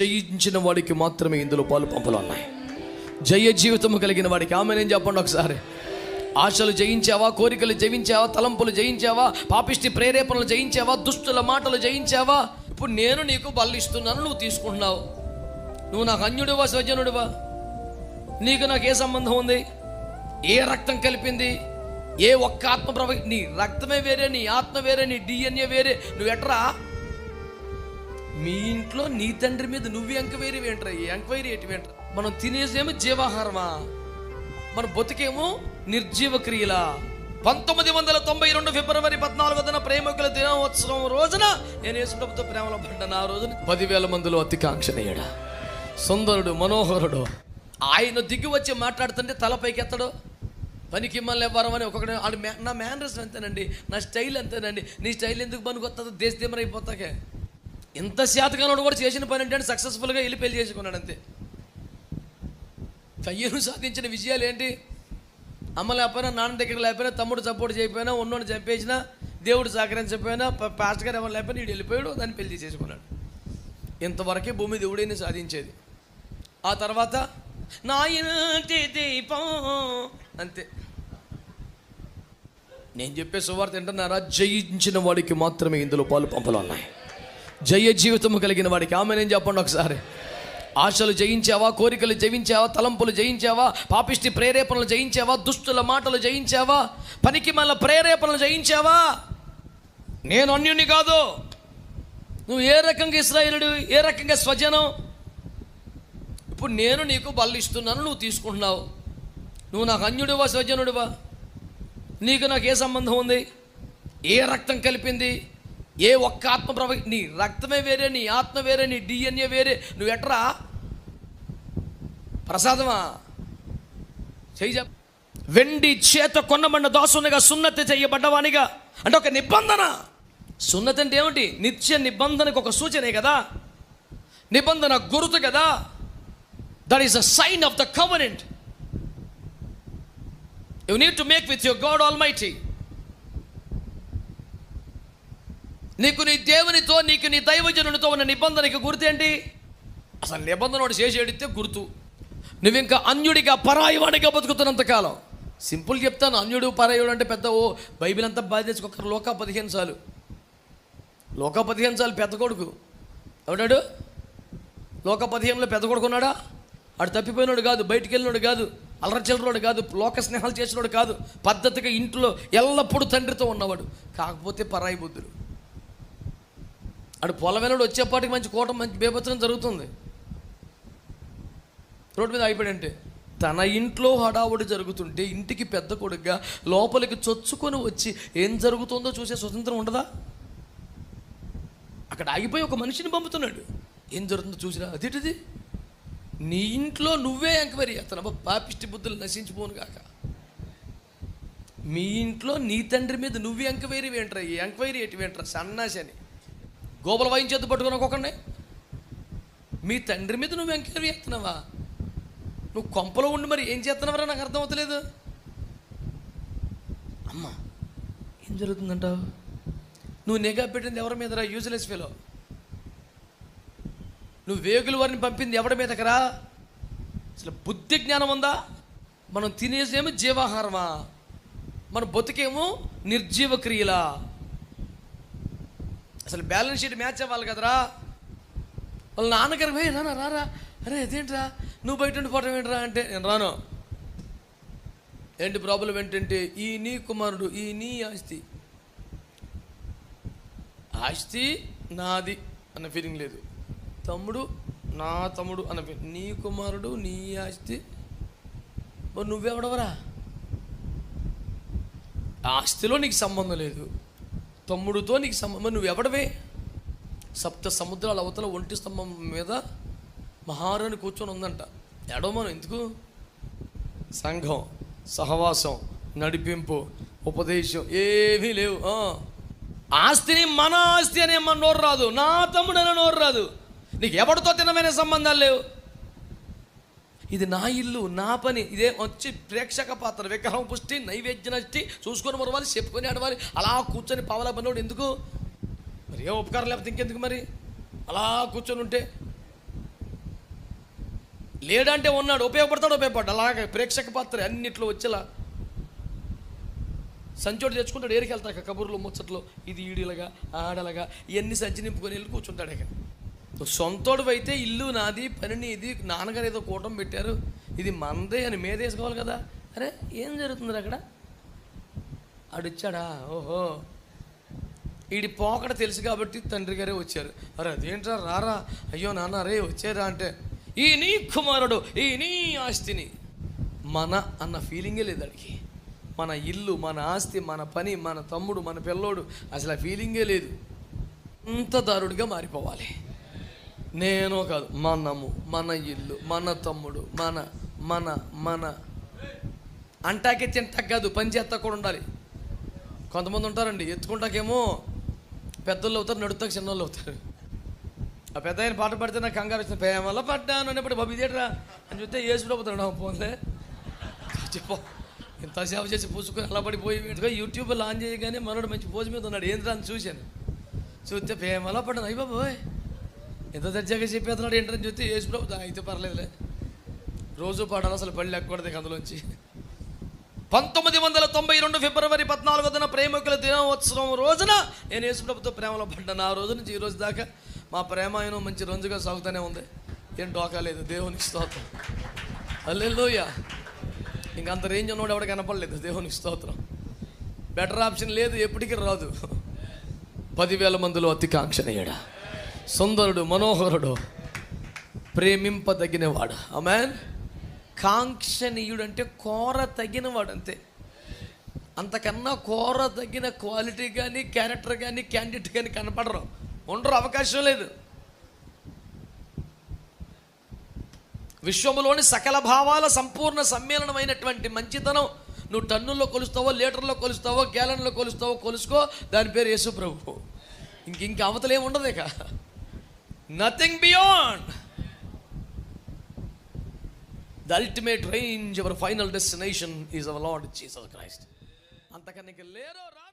జయించిన వాడికి మాత్రమే ఇందులో పాలు పంపులు ఉన్నాయి. జయ జీవితం కలిగిన వాడికి ఆమె నేను చెప్పండి ఒకసారి. ఆశలు జయించావా కోరికలు జయించావా తలంపులు జయించావా పాపిష్టి ప్రేరేపణలు జయించావా దుష్టుల మాటలు జయించావా? ఇప్పుడు నేను నీకు బల్లు నువ్వు తీసుకుంటున్నావు. నువ్వు నాకు అన్యుడివా స్వజనుడివా? నీకు నాకు ఏ సంబంధం ఉంది? ఏ రక్తం కలిపింది? ఏ ఒక్క ఆత్మ ప్రవ నీ రక్తమే వేరే నీ ఆత్మ వేరే నీ డిఎన్ఏ వేరే. నువ్వు ఎట్రా? మీ ఇంట్లో నీ తండ్రి మీద నువ్వు ఎంక్వైరీ ఏంట్రా ఎంక్వైరీ ఏంటి ఏంట్రా మనం తినేసేమో జీవాహారమా? మన బతుకేమో నిర్జీవ క్రియలా పంతొమ్మిది వందల తొంభై రెండు ఫిబ్రవరి పద్నాలుగున ప్రేమికుల దినోత్సవం రోజున నేను యేసుప్రభుతో ప్రేమలో పడ్డాను. ఆ రోజున పదివేల మందిలో అతికాంక్షనయ్యాడు సుందరుడు మనోహరుడు. ఆయన దిగి వచ్చి మాట్లాడుతుంటే తలపైకి ఎత్తడు పనికి మళ్ళీ ఎవ్వరమని అని నా మేనరస్ అంతేనండి నా స్టైల్ అంతేనండి నీ స్టైల్ ఎందుకు పనికొస్తుంది దేశదేమరైపోతాకే ఇంత శాతకాలంలో కూడా చేసిన పని ఏంటంటే సక్సెస్ఫుల్గా వెళ్ళి పెళ్ళి చేసుకున్నాడు అంతే. కయ్యను సాధించిన విజయాలు ఏంటి? అమ్మ లేకపోయినా నాన్న దగ్గర లేకపోయినా తమ్ముడు సపోర్ట్ చేయకపోయినా ఉన్నోడు చంపేసినా దేవుడు సహకరించకపోయినా పాస్ట్ గారు ఎవరు లేకపోయినా వీడు వెళ్ళిపోయాడు దాన్ని పెళ్ళి చేసుకున్నాడు. ఇంతవరకే భూమి దేవుడైనా సాధించేది. ఆ తర్వాత నా దీపం అంతే. నేను చెప్పే సువార్త ఏంటన్నారా జయించిన వాడికి మాత్రమే ఇందులో పాలు పంపలు ఉన్నాయి జయ జీవితము కలిగిన వాడికి ఆమె నేను చెప్పండి ఒకసారి? ఆశలు జయించావా కోరికలు జయించావా తలంపులు జయించావా పాపిష్టి ప్రేరేపణలు జయించావా దుష్టుల మాటలు జయించావా పనికి మళ్ళీ ప్రేరేపణలు జయించావా? నేను అన్యుని కాదు. నువ్వు ఏ రకంగా ఇస్రాయేలుడు ఏ రకంగా స్వజనం? ఇప్పుడు నేను నీకు బల్లు ఇస్తున్నాను నువ్వు తీసుకుంటున్నావు. నువ్వు నాకు అన్యుడివా స్వజనుడివా? నీకు నాకు ఏ సంబంధం ఉంది? ఏ రక్తం కలిపింది? ఏ ఒక్క ఆత్మ ప్రవ నీ రక్తమే వేరే నీ ఆత్మ వేరే నీ డిఎన్ఏ వేరే. నువ్వు ఎట్రా? ప్రసాదమా? చెయ్యి చెప్ వెండి చేత కొన్నబడిన దాసునిగా సున్నతి చేయబడ్డవానిగా. అంటే ఒక నిబంధన. సున్నతి అంటే ఏమిటి? నిత్య నిబంధనకు ఒక సూచనే కదా. నిబంధన గుర్తు కదా. That is a sign of the covenant you need to make with your God almighty నీకు నీ దేవునితో నీకు నీ దైవజనులతో ఉన్న నిబంధనకి గుర్తేంటి అసలు నిబంధన వాడు చేసేడితే గుర్తు. నువ్వు ఇంకా అన్యుడిగా పరాయివాడిగా బతుకుతున్నంతకాలం సింపుల్ చెప్తాను అన్యుడు పరాయుడు అంటే పెద్ద ఓ బైబిల్ అంతా బాధ్యత ఒక్కరు లోక పదిహేను సార్లు. లోక పదిహేను సార్లు పెద్ద కొడుకు. ఎవడాడు? లోక పదిహేనులో పెద్ద కొడుకున్నాడా ఆడు తప్పిపోయినాడు కాదు బయటికి వెళ్ళినాడు కాదు అల్లరచిల్లరోడు కాదు లోక స్నేహాలు చేసినోడు కాదు పద్ధతిగా ఇంట్లో ఎల్లప్పుడూ తండ్రితో ఉన్నవాడు. కాకపోతే పరాయి బుద్ధుడు. అటు పొలం వెళ్ళడు వచ్చేపాటికి మంచి కోట మంచి బేభత్సం జరుగుతుంది. రోడ్డు మీద అయిపోయాడంటే తన ఇంట్లో హడావుడి జరుగుతుంటే ఇంటికి పెద్ద కొడుగ్గా లోపలికి చొచ్చుకొని వచ్చి ఏం జరుగుతుందో చూసే స్వతంత్రం ఉండదా? అక్కడ ఆగిపోయి ఒక మనిషిని పంపుతున్నాడు. ఏం జరుగుతుందో చూసిరా? అదేటిది నీ ఇంట్లో నువ్వే ఎంక్వైరీ చేస్తాను పాపిష్టి బుద్ధులు నశించిపోను కాక. మీ ఇంట్లో నీ తండ్రి మీద నువ్వు ఎంక్వైరీ ఏంట్రా ఈ ఎంక్వైరీ ఏంటి? ఏంట్రా సన్నాసి అని. గోపల వైన్ చేతి పట్టుకుని ఒక్కొక్కడిని. మీ తండ్రి మీద నువ్వు ఎంక్వైరీ చేస్తున్నావా? నువ్వు కొంపలో ఉండి మరి ఏం చేస్తున్నావరా? నాకు అర్థం అవుతలేదు. అమ్మా ఏం జరుగుతుందంటావు? నువ్వు నిఘా పెట్టింది ఎవరి మీదరా? యూజ్లెస్ ఫీలో నువ్వు వేగుల వారిని పంపింది ఎవరి మీదకరా? అసలు బుద్ధి జ్ఞానం ఉందా? మనం తినేసేమో జీవాహారమా? మన బతుకేమో నిర్జీవ క్రియలా? అసలు బ్యాలెన్స్ షీట్ మ్యాచ్ అవ్వాలి కదరా? వాళ్ళ నాన్నగారు పోయి రానా రారా? అరే అదేంట్రా నువ్వు బయట ఉండి పోవటం ఏంట్రా? అంటే నేను రాను. ఏంటి ప్రాబ్లం ఏంటంటే ఈ నీ కుమారుడు ఈ నీ ఆస్తి. ఆస్తి నాది అన్న ఫీలింగ్ లేదు. తమ్ముడు నా తమ్ముడు అన్న ఫీలింగ్ నీ కుమారుడు నీ ఆస్తి. నువ్వెవడవరా? ఆస్తిలో నీకు సంబంధం లేదు. తమ్ముడితో నీకు సంబంధం నువ్వెవడవే సప్త సముద్రాల అవతల ఒంటి స్తంభం మీద మహారాణి కూర్చొని ఉందంట. ఎడవమను ఎందుకు? సంఘం సహవాసం నడిపింపు ఉపదేశం ఏమీ లేవు. ఆస్తిని మన ఆస్తి అనే మన నోరు రాదు. నా తమ్ముడు అనే నోరు రాదు. నీకు ఎవరితో తినమైన సంబంధాలు లేవు? ఇది నా ఇల్లు నా పని. ఇదే వచ్చి ప్రేక్షక పాత్ర. విగ్రహం పుష్టి నైవేద్య నష్టి చూసుకొని మరవాలి చెప్పుకొని ఆడవాలి. అలా కూర్చొని పావలా పనివాడు ఎందుకు? మరి ఏ ఉపకారం లేకపోతే ఇంకెందుకు మరి? అలా కూర్చొని ఉంటే లేడంటే ఉన్నాడు ఉపయోగపడతాడు ఉపయోగపడ్డా అలాగే ప్రేక్షక పాత్ర అన్నిట్లో వచ్చేలా సంచోటి తెచ్చుకుంటాడు. ఏరికి వెళ్తాక కబుర్లు ముచ్చట్లు ఇది ఈడిలగా ఆడలగా ఇవన్నీ సంచి నింపుకొని వెళ్ళి కూర్చుంటాడు ఇక. సొంతోడు అయితే ఇల్లు నాది పని నీది నాన్నగారు ఏదో కూటం పెట్టారు. ఇది మందే అని మేదేసుకోవాలి కదా. అరే ఏం జరుగుతుంది అక్కడ? ఆడిచ్చాడా ఓహో. ఈడి పోకడ తెలుసు కాబట్టి తండ్రి గారే వచ్చారు. అరే అదేంట్రా? రారా. అయ్యో నాన్న రే వచ్చారా అంటే ఈ నీ కుమారుడు ఈ నీ ఆస్తిని. మన అన్న ఫీలింగే లేదు అడికి మన ఇల్లు మన ఆస్తి మన పని మన తమ్ముడు మన పిల్లోడు అసలు ఆ ఫీలింగే లేదు. అంత దారుడిగా మారిపోవాలి. నేను కాదు మనము మన ఇల్లు మన తమ్ముడు మన మన మన. అంటాకే తింటాక కాదు పని చేస్తా కూడా ఉండాలి. కొంతమంది ఉంటారండి ఎత్తుకుంటాకేమో పెద్దోళ్ళు అవుతారు నడుతాక చిన్నోళ్ళు అవుతారు. ఆ పెద్ద ఆయన పాట పడితే నాకు కంగారు వచ్చిన ప్రేమలో పడ్డాను అనేప్పుడు బాబు ఇదేట్రా? అని చూస్తే ఏసు ప్రభుత్వం ఫోన్లే చెప్పు. ఇంత సేవ చేసి పూసుకొని అలా పడిపోయి యూట్యూబ్ ఆన్ చేయగానే మనోడు మంచి పోజు మీద ఉన్నాడు. ఏంద్రా అని చూశాను. చూస్తే ప్రేమలో పడ్డాను. అయ్యి బాబోయ్. ఎంత దర్జాగా చెప్పేస్తున్నాడు ఏంటని చూస్తే యేసు ప్రభు అయితే పర్లేదులే. రోజు పాడాలి అసలు పళ్ళు ఎక్కకూడదు అందులోంచి. పంతొమ్మిది వందల తొంభై రెండు ఫిబ్రవరి పద్నాలుగోదిన ప్రేమికుల దినోత్సవం రోజున నేను యేసుప్రభుతో ప్రేమలో పడ్డాను. ఆ రోజు నుంచి ఈ రోజు దాకా మా ప్రేమ మంచి రంజుగా సాగుతూనే ఉంది. ఏం టోకాలేదు దేవునికి స్తోత్రం. అల్లెల్లోయ ఇంక అంత రేంజ్ ఉన్నవాడు ఎవడ కనపడలేదు దేవునికి స్తోత్రం. బెటర్ ఆప్షన్ లేదు ఎప్పటికీ రాదు. పదివేల మందిలో అతి కాంక్షణీయుడా సుందరుడు మనోహరుడు ప్రేమింపదగినవాడు. అమెన్ కాంక్షనీయుడు అంటే కోర తగినవాడు అంతే అంతకన్నా కోర తగిన క్వాలిటీ కానీ క్యారెక్టర్ కానీ క్యాండిడేట్ కానీ కనపడరు. ఉండరు అవకాశం లేదు. విశ్వములోని సకల భావాల సంపూర్ణ సమ్మేళనమైనటువంటి మంచితనం నువ్వు టన్నుల్లో కొలుస్తావో లీటర్లో కొలుస్తావో గ్యాలన్లో కొలుస్తావో కొలుసుకో దాని పేరు యేసు ప్రభు ఇంక ఇంక అవతలేం ఉండదు ఇక. nothing beyond the ultimate range our final destination is our Lord Jesus Christ అంతకన్నా లేరో రా